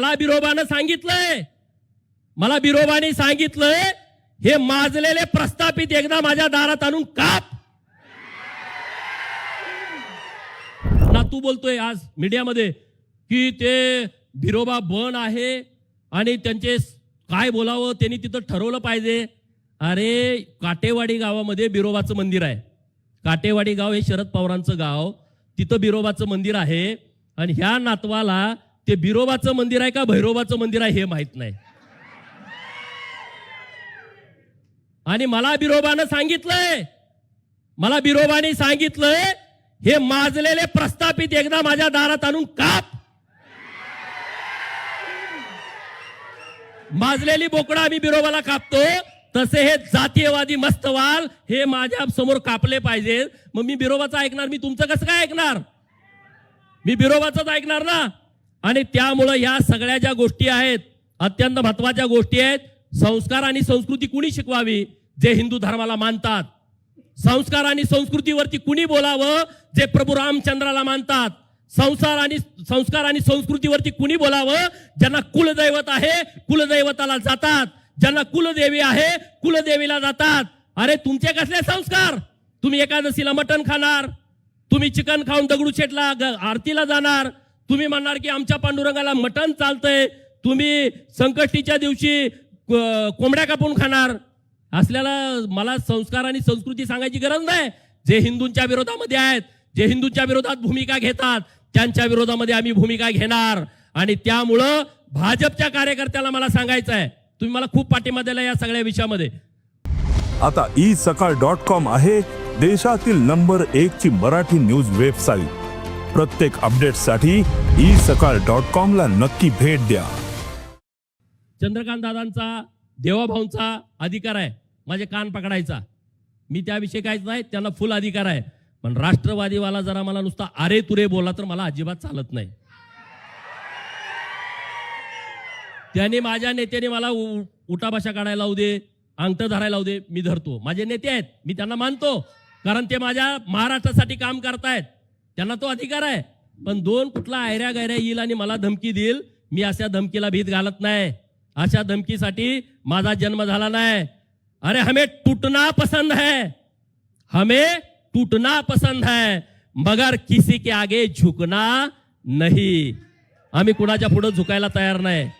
मला बिरोबानं सांगितलंय. मला बिरोबाने सांगितलंय हे माजलेले प्रस्थापित एकदा माझ्या दारात आणून काप. ना तू बोलतोय आज मीडियामध्ये की ते बिरोबा बन आहे आणि त्यांचे काय बोलावं त्यांनी तिथं ठरवलं पाहिजे. अरे काटेवाडी गावामध्ये बिरोबाचं मंदिर आहे. काटेवाडी गाव हे शरद पवारांचं गाव. तिथं बिरोबाचं मंदिर आहे. आणि ह्या नातवाला ते बिरोबाचं मंदिर आहे का भैरोबाचं मंदिर आहे हे माहीत नाही. आणि मला बिरोबानं सांगितलंय. मला बिरोबाने सांगितलंय हे माजलेले प्रस्थापित एकदा माझ्या दारात आणून काप. माजलेली बोकडं आम्ही बिरोबाला कापतो तसे हे जातीयवादी मस्तवाल हे माझ्यासमोर कापले पाहिजेत. मग मी बिरोबाचं ऐकणार मी तुमचं कसं काय ऐकणार? मी बिरोबाचंच ऐकणार ना? आणि त्यामुळं या सगळ्या ज्या गोष्टी आहेत अत्यंत महत्त्वाच्या गोष्टी आहेत संस्कार आणि संस्कृती कुणी शिकवावी जे हिंदू धर्माला मानतात? संस्कार आणि संस्कृतीवरती कुणी बोलावं जे प्रभू रामचंद्राला मानतात? संसार आणि संस्कार आणि संस्कृतीवरती कुणी बोलावं? ज्यांना कुलदैवत आहे कुलदैवताला जातात. ज्यांना कुलदेवी आहे कुलदेवीला जातात. अरे तुमचे कसले संस्कार? तुम्ही एकादशीला मटण खाणार तुम्ही चिकन खाऊन दगडूशेठला ग- आरतीला जाणार तुम्ही म्हणणार की आमच्या पांडुरंगाला मटण चालतंय तुम्ही संकष्टीच्या दिवशी कोंबड्या कापून खाणार. असल्याला मला संस्कार आणि संस्कृती सांगायची गरज नाही. जे हिंदूंच्या विरोधामध्ये आहेत जे हिंदूंच्या विरोधात भूमिका घेतात त्यांच्या विरोधामध्ये आम्ही भूमिका घेणार. आणि त्यामुळं भाजपच्या कार्यकर्त्याला मला सांगायचं आहे. तुम्ही मला खूप पाठिंबा दिला या सगळ्या विषयामध्ये. आता ई सकाळ डॉट कॉम आहे देशातील नंबर एक ची मराठी न्यूज वेबसाईट. प्रत्येक अपडेटसाठी ई सकाळ डॉट कॉम ला नक्की भेट द्या. चंद्रकांत दादांचा देवाभाऊंचा अधिकार आहे. माझे कान पकडायचा. मी त्याविषयी काहीच नाही त्यांना फुल अधिकार आहे. पण राष्ट्रवादीवाला जरा मला नुसता अरे तुरे बोला तर मला अजिबात चालत नाही. त्याने माझ्या नेत्याने मला उ- उठाभाषा काढायला लावू दे अंगठ धरायला लावू दे मी धरतो. माझे नेते आहेत मी त्यांना मानतो. कारण ते माझ्या महाराष्ट्रासाठी काम करतायत. त्यांना तो अधिकार आहे. पण दोन कुठला आयऱ्या गायऱ्या येईल आणि मला धमकी देईल मी अशा धमकीला भीत घालत नाही. अशा धमकीसाठी माझा जन्म झाला नाही. अरे हमें टूटना पसंद है. हमें टूटना पसंद है. मगर किसी के आगे झुकना नाही. आम्ही कुणाच्या पुढे झुकायला तयार नाही.